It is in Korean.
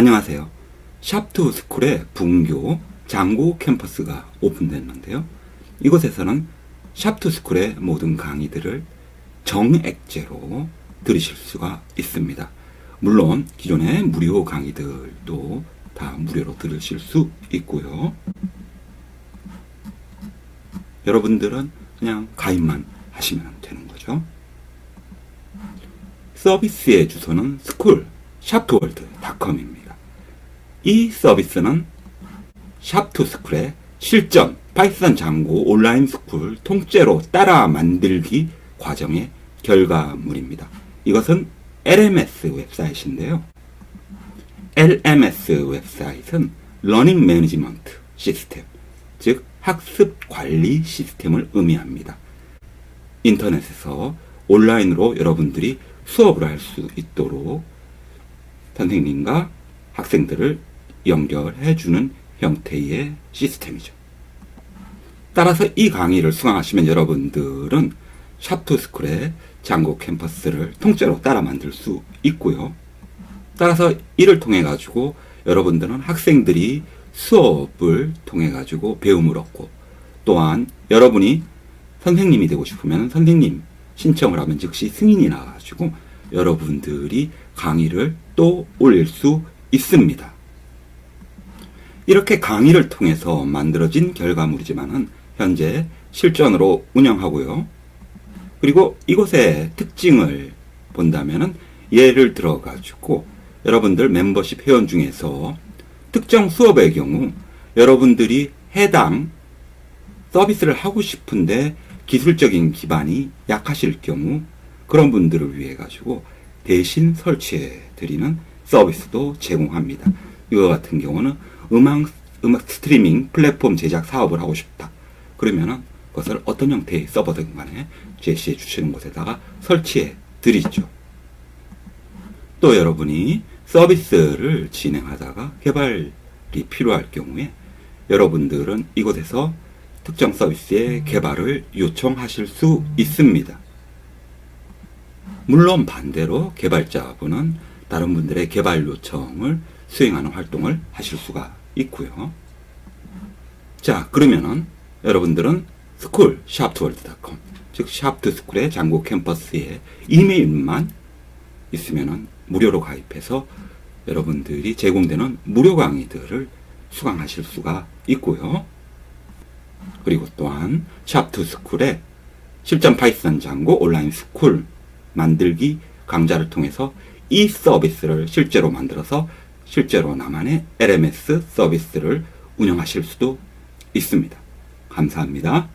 안녕하세요. 샵투 스쿨의 분교 장고 캠퍼스가 오픈됐는데요. 이곳에서는 샵투 스쿨의 모든 강의들을 정액제로 들으실 수가 있습니다. 물론 기존의 무료 강의들도 다 무료로 들으실 수 있고요. 여러분들은 그냥 가입만 하시면 되는 거죠. 서비스의 주소는 스쿨 샵투월드닷컴입니다. 이 서비스는 샵투스쿨의 실전 파이썬 장고 온라인 스쿨 통째로 따라 만들기 과정의 결과물입니다. 이것은 LMS 웹사이트인데요. LMS 웹사이트는 러닝 매니지먼트 시스템, 즉 학습 관리 시스템을 의미합니다. 인터넷에서 온라인으로 여러분들이 수업을 할 수 있도록 선생님과 학생들을 연결해 주는 형태의 시스템이죠. 따라서 이 강의를 수강하시면 여러분들은 샵투스쿨의 장고 캠퍼스를 통째로 따라 만들 수 있고요. 따라서 이를 통해 가지고 여러분들은 학생들이 수업을 통해 가지고 배움을 얻고 또한 여러분이 선생님이 되고 싶으면 선생님 신청을 하면 즉시 승인이 나가지고 여러분들이 강의를 또 올릴 수 있습니다. 이렇게 강의를 통해서 만들어진 결과물이지만은 현재 실전으로 운영하고요. 그리고 이곳의 특징을 본다면은 예를 들어 가지고 여러분들 멤버십 회원 중에서 특정 수업의 경우 여러분들이 해당 서비스를 하고 싶은데 기술적인 기반이 약하실 경우 그런 분들을 위해 가지고 대신 설치해 드리는 서비스도 제공합니다. 이와 같은 경우는 음악 음악 스트리밍 플랫폼 제작 사업을 하고 싶다. 그러면은 그것을 어떤 형태의 서버든 간에 제시해 주시는 곳에다가 설치해 드리죠. 또 여러분이 서비스를 진행하다가 개발이 필요할 경우에 여러분들은 이곳에서 특정 서비스의 개발을 요청하실 수 있습니다. 물론 반대로 개발자분은 다른 분들의 개발 요청을 수행하는 활동을 하실 수가 있고요. 자, 그러면은 여러분들은 스쿨 샵투월드닷컴 즉 샵투스쿨의 장고 캠퍼스에 이메일만 있으면은 무료로 가입해서 여러분들이 제공되는 무료 강의들을 수강하실 수가 있고요. 그리고 또한 샵투스쿨의 실전 파이썬 장고 온라인 스쿨 만들기 강좌를 통해서 이 서비스를 실제로 만들어서 실제로 나만의 LMS 서비스를 운영하실 수도 있습니다. 감사합니다.